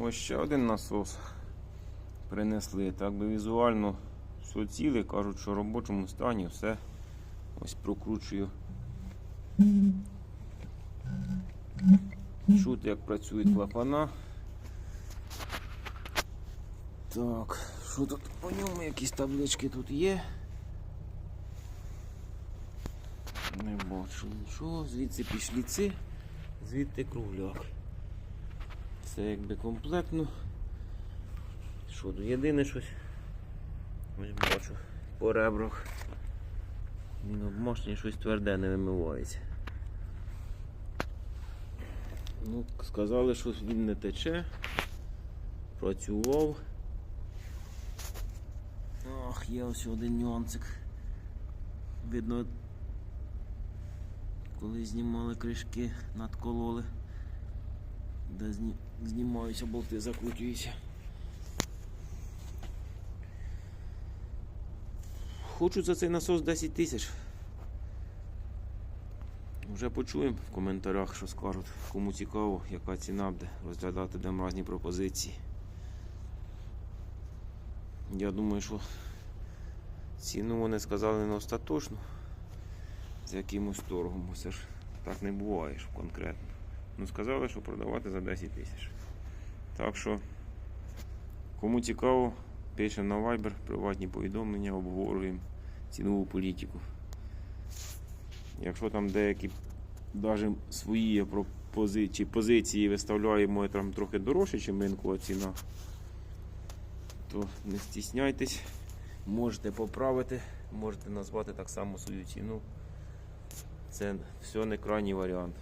Ось ще один насос принесли. Так би візуально все ціле. Кажуть, що в робочому стані все. Ось прокручую. Чути, як працюють клапана. Так, що тут по ньому? Якісь таблички тут є. Не бачу нічого. Звідси пішли ці, звідти кругляк. Це якби комплектно. Що тут єдине щось? Ось бачу по ребрах. Він обмашний, щось тверде не вимивається. Ну, сказали, що він не тече. Працював. Ах, є ось один нюансик. Видно, коли знімали кришки, надкололи, де зні... знімаються болти, закручуються. Хочу за цей насос 10 тисяч. Вже почуємо в коментарях, що скажуть. Кому цікаво, яка ціна буде, розглядати будемо різні пропозиції. Я думаю, що ціну вони сказали не остаточну, з якимось торгом. Це ж так не буває ж конкретно. Ну сказали, що продавати за 10 тисяч. Так що, кому цікаво, пишемо на Viber, приватні повідомлення, обговорюємо цінову політику. Якщо там деякі навіть свої пропозиції, позиції виставляємо там трохи дорожче, ніж ринкова ціна, то не стісняйтесь, можете поправити, можете назвати так само свою ціну. Це все не крайній варіант.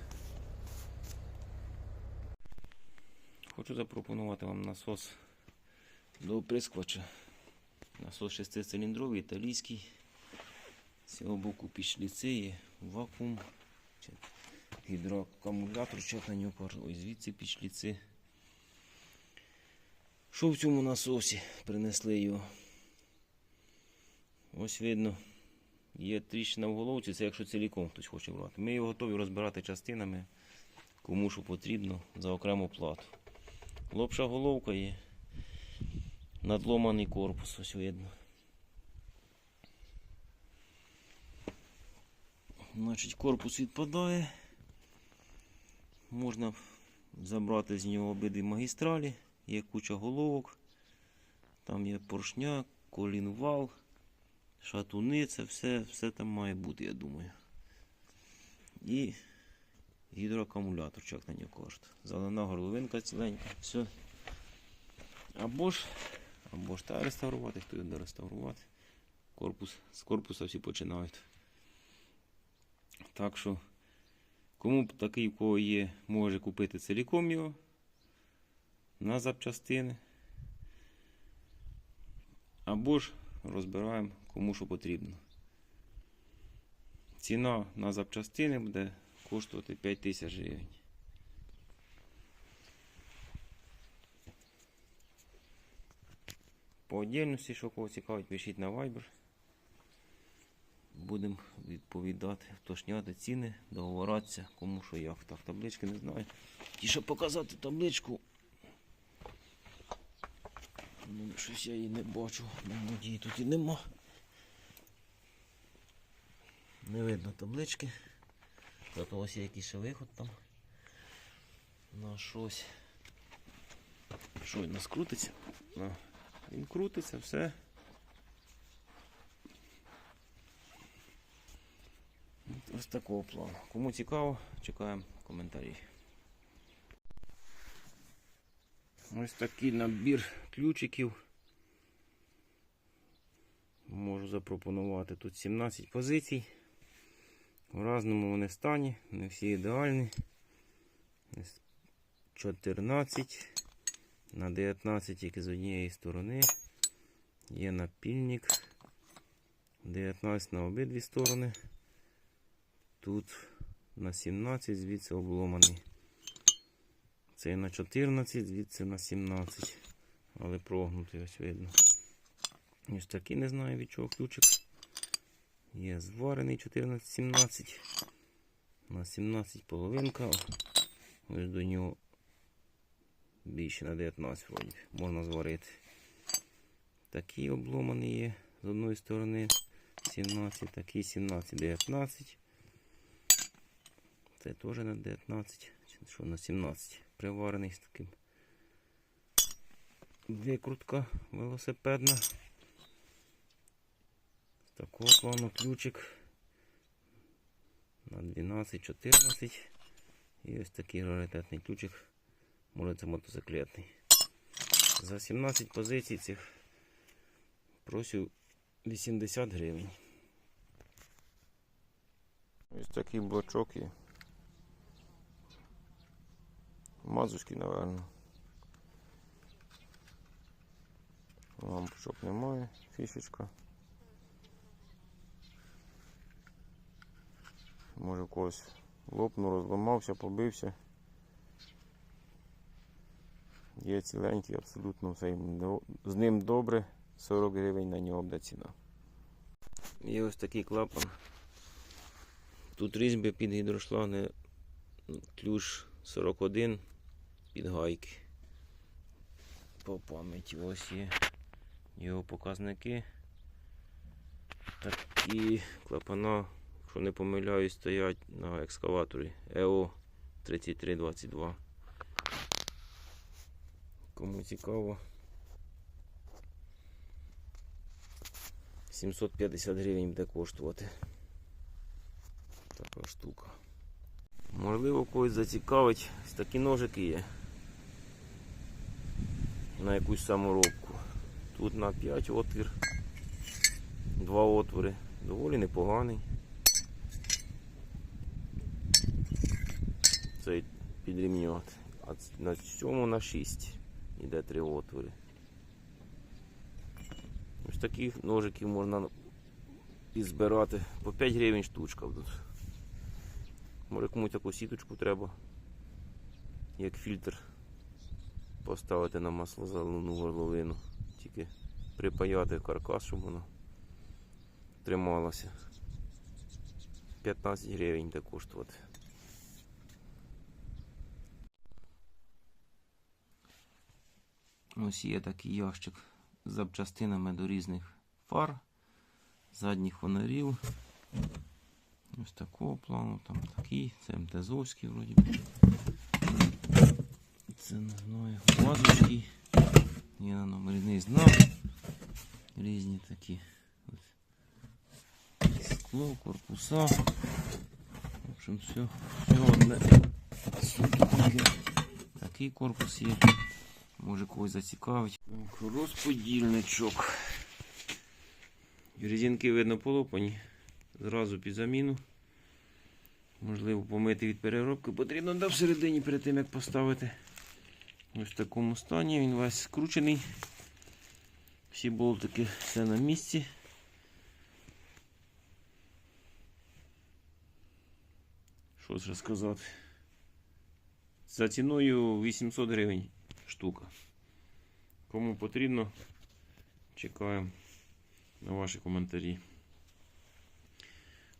Хочу запропонувати вам насос до оприскувача. Насос шестициліндровий, італійський. З цього боку пішли є вакуум, гідроакумулятор, на нього. Ось звідси пішли ці. Що в цьому насосі? Принесли його. Ось видно. Є тріщина в головці, це якщо ціліком хтось хоче брати. Ми його готові розбирати частинами, кому що потрібно за окрему плату. Лопша головка є. Надломаний корпус, ось видно. Значить, корпус відпадає. Можна забрати з нього обидві магістралі, є куча головок, там є поршня, колінвал, шатуни, це все, все там має бути, я думаю. І гідроакумулятор, чи як на нього кажуть. Зелена горловинка ціленька, все. Або ж, або ж та реставрувати, хто його реставрувати. Корпус, з корпуса всі починають. Так що, кому такий, в кого є, може купити ціліком його на запчастини. Або ж розбираємо кому що потрібно. Ціна на запчастини буде коштувати 5 тисяч гривень. По отдельності, що кого цікавить, пишіть на Viber. Будемо відповідати, вточняти ціни, договоратися, кому що як. Так, таблички не знаю. Ті, щоб показати табличку. Ну, щось я її не бачу. Надії тут і нема. Не видно таблички. Зато ось є якийсь ще виход там. На щось. Що він нас крутиться? А, він крутиться, все. Ось такого плану. Кому цікаво, чекаємо коментарі. Ось такий набір ключиків. Можу запропонувати тут 17 позицій. У різному вони стані, не всі ідеальні. 14 на 19 тільки з однієї сторони. Є напільник. 19 на обидві сторони. Тут на 17, звідси обломаний. Цей на 14, звідси на 17. Але прогнутий ось видно. Ось такий не знаю від чого ключик. Є зварений 14-17. На 17 половинка. Ось до нього більше на 19 вроді. Можна зварити. Такі обломані є з одної сторони 17, такі 17, 19. Це теж на 19, чи що на 17. Приварений з таким. Викрутка велосипедна. Такого ключик на 12-14. І ось такий раритетний ключик. Може це мотоциклетний. За 17 позицій цих просю 80 гривень. Ось такий блочок є. Мазочки, напевно. Лампочок немає, фішечка. Може когось лопнув, розламався, побився. Є ціленький, абсолютно все з ним добре. 40 гривень на нього буде ціна. Є ось такий клапан. Тут різьби під гідрошланги ключ 41 під гайки. По пам'яті ось є його показники. Такі клапана, якщо не помиляюсь, стоять на екскаваторі E ЕО 3322. Кому цікаво. 750 гривень буде коштувати. Така штука. Можливо, когось зацікавить. Такі ножики є. На якусь саморобку. Тут на 5 отвір. Два отвори. Доволі непоганий. Цей підрівнювати. А на цьому на 6 іде три отвори. Ось таких ножиків можна і збирати. По 5 гривень штучка будуть. Може комусь таку сіточку треба, як фільтр поставити на маслозаливну горловину. Тільки припаяти каркас, щоб воно трималося. 15 гривень буде коштувати. Ось є такий ящик з запчастинами до різних фар, задніх фонарів. Ось такого плану, там такий, це МТЗовський вроді. би. Це не знаю. Є на номерний знак. Різні такі. Скло, корпуса. В общем, все, все одне. Такий корпус є. Може когось зацікавить. Розподільничок. Резинки видно полопані. Зразу під заміну. Можливо, помити від переробки. Потрібно да всередині перед тим, як поставити. Ось в такому стані. Він весь скручений. Всі болтики все на місці. Що ж сказати? За ціною 800 гривень штука. Кому потрібно, чекаємо на ваші коментарі.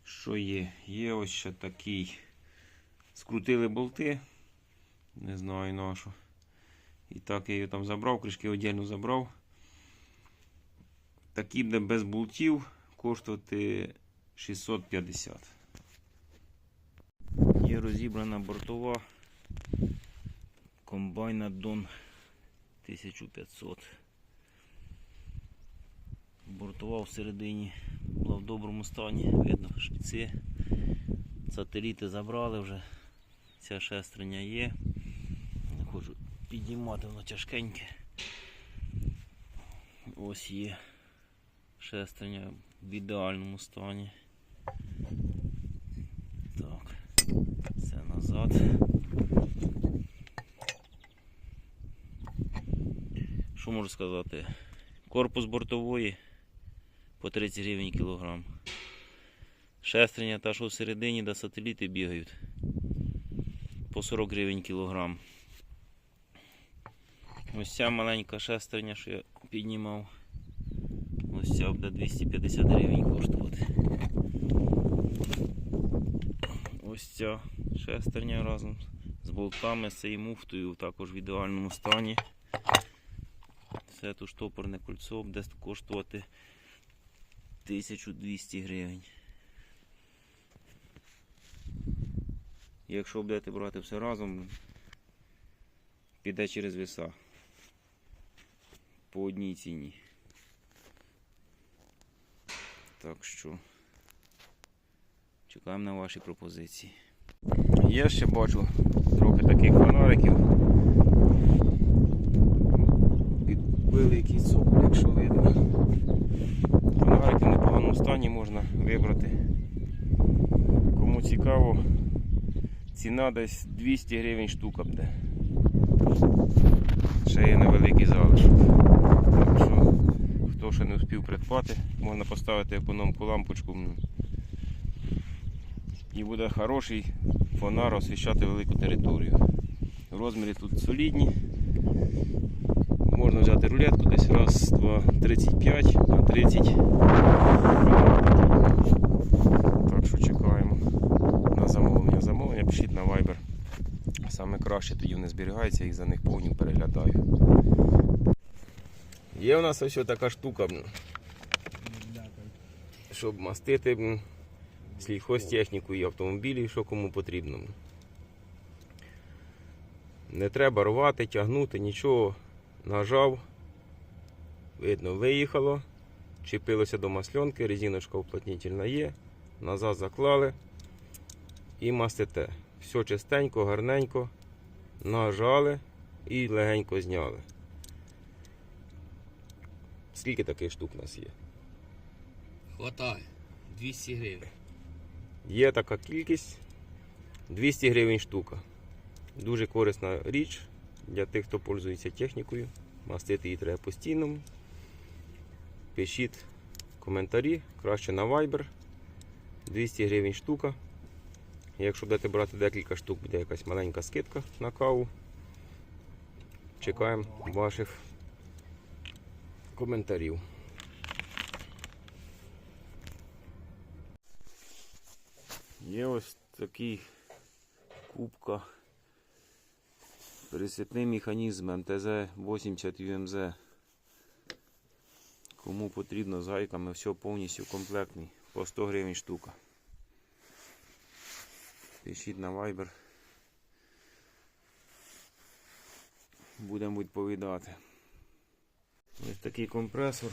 Що є? Є ось ще такий. Скрутили болти. Не знаю на що. І так я її там забрав, кришки віддільно забрав. Такі буде без болтів коштувати 650. Є розібрана бортова комбайна Дон 1500. Бортова всередині була в доброму стані, видно шпіци. Сателіти забрали вже. Ця шестерня є. Не хочу підіймати, воно тяжкеньке. Ось є шестерня в ідеальному стані. Так, це назад. Що можу сказати? Корпус бортової по 30 гривень кілограм. Шестерня та, що всередині, де сателіти бігають. По 40 гривень кілограм. Ось ця маленька шестерня, що я піднімав. Ось ця буде 250 гривень коштувати. Ось ця шестерня разом з болтами, з цією муфтою також в ідеальному стані. Це тут штопорне кольцо буде коштувати 1200 гривень. Якщо будете брати все разом, піде через веса по одній ціні. Так що чекаємо на ваші пропозиції. Я ще бачу трохи таких фонариків. Великий цоколь, якщо видно. Фонарики в непоганому стані можна вибрати. Кому цікаво, ціна десь 200 гривень штука буде. Ще є невеликий залишок. Так що, хто ще не встиг придбати, можна поставити економку лампочку. І буде хороший фонар освіщати велику територію. Розміри тут солідні. Можна взяти рулетку десь раз, два, 35 на 30. Так що чекаємо на замовлення. Замовлення пишіть на Viber. Саме краще тоді вони зберігаються, їх за них повністю переглядаю. Є у нас ось така штука, щоб мастити сільхозтехніку і автомобілі, що кому потрібно. Не треба рвати, тягнути, нічого. Нажав, видно, виїхало, чіпилося до масльонки, резиночка уплотнительна є, назад заклали і мастите. Все чистенько, гарненько, нажали і легенько зняли. Скільки таких штук у нас є? Хватає. 200 гривень. Є така кількість 200 гривень штука. Дуже корисна річ для тих, хто пользується технікою. Мастити її треба постійно. Пишіть коментарі, краще на Viber. 200 гривень штука. Якщо будете брати декілька штук, буде якась маленька скидка на каву. Чекаємо ваших коментарів. Є ось такий кубка. Пересипний механізм МТЗ-80 UMZ. Кому потрібно з гайками, все повністю комплектний. По 100 гривень штука. Пишіть на Viber. Будемо відповідати. Ось такий компресор.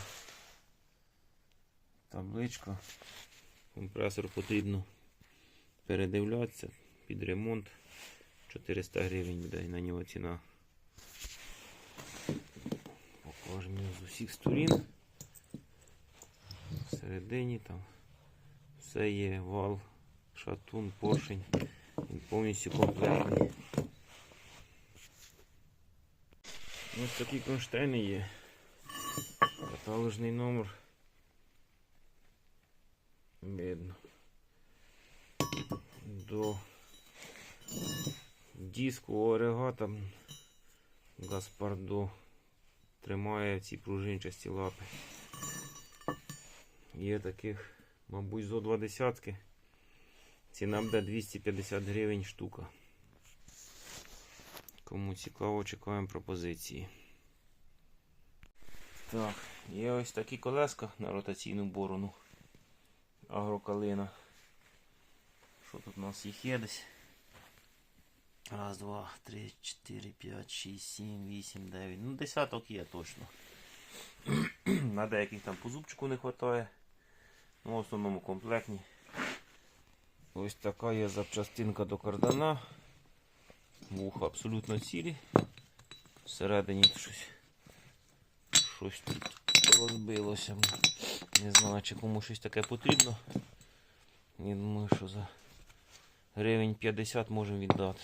Табличка. Компресор потрібно передивлятися під ремонт. 400 гривень буде на нього ціна. Покажемо його з усіх сторін. Всередині там все є вал, шатун, поршень. Він повністю комплектний. Ось такі кронштейни є. Каталожний номер. Видно. До диску орегата Гаспардо тримає ці пружинчасті лапи. Є таких, мабуть, зо два десятки. Ціна буде 250 гривень штука. Кому цікаво, чекаємо пропозиції. Так, є ось такі колеска на ротаційну борону. Агрокалина. Що тут у нас їх є десь? Раз, два, три, чотири, п'ять, шість, сім, вісім, дев'ять. Ну, десяток є точно. На деяких там по зубчику не вистачає. Ну, в основному комплектні. Ось така є запчастинка до кардана. Вуха абсолютно цілі. Всередині щось. Щось тут розбилося. Не знаю, чи кому щось таке потрібно. Я думаю, що за гривень 50 можемо віддати.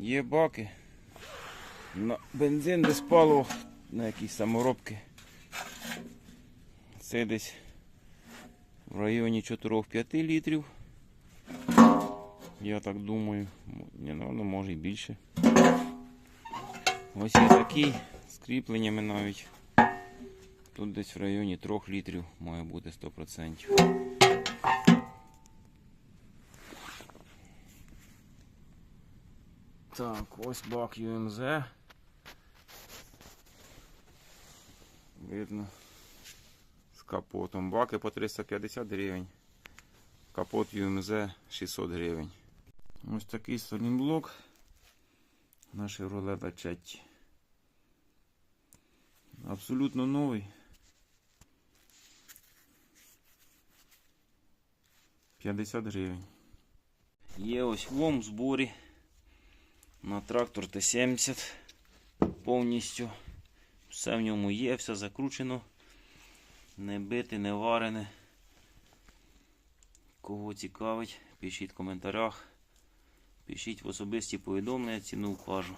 Є баки. На бензин без палива, на якісь саморобки. Це десь в районі 4-5 літрів. Я так думаю. Не ну, може і більше. Ось є такий з кріпленнями навіть. Тут десь в районі 3 літрів має бути 100%. Так, ось бак ЮМЗ. Видно. З капотом. Баки по 350 гривень. Капот ЮМЗ 600 гривень. Ось такий солінблок на Chevrolet Lachetti. Абсолютно новий. 50 гривень. Є ось вом в зборі на трактор Т-70 повністю. Все в ньому є, все закручено. Не бите, не варене. Кого цікавить, пишіть в коментарях. Пишіть в особисті повідомлення, ціну вкажу.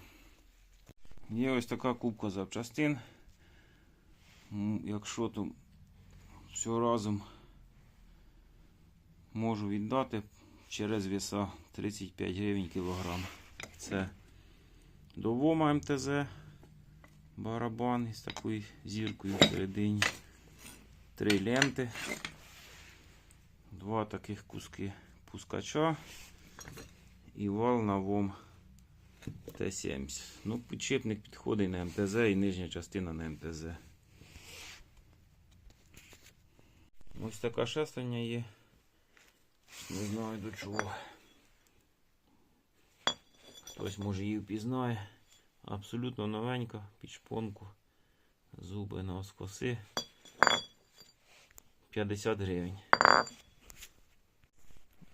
Є ось така кубка запчастин. Якщо то все разом можу віддати через веса 35 гривень кілограм. Це до ВОМа МТЗ барабан із такою зіркою всередині. Три ленти. Два таких куски пускача і вал на ВОМ Т-70. Ну, підшипник підходить на МТЗ і нижня частина на МТЗ. Ось така шестерня є. Не знаю до чого. Хтось може її впізнає. Абсолютно новенька, під шпонку. Зуби на оскоси. 50 гривень.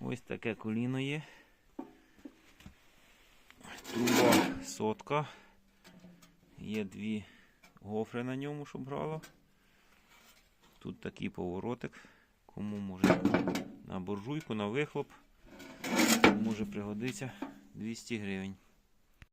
Ось таке коліно є. Труба сотка. Є дві гофри на ньому, щоб грало. Тут такий поворотик. Кому може на буржуйку, на вихлоп. Може пригодиться 200 гривень.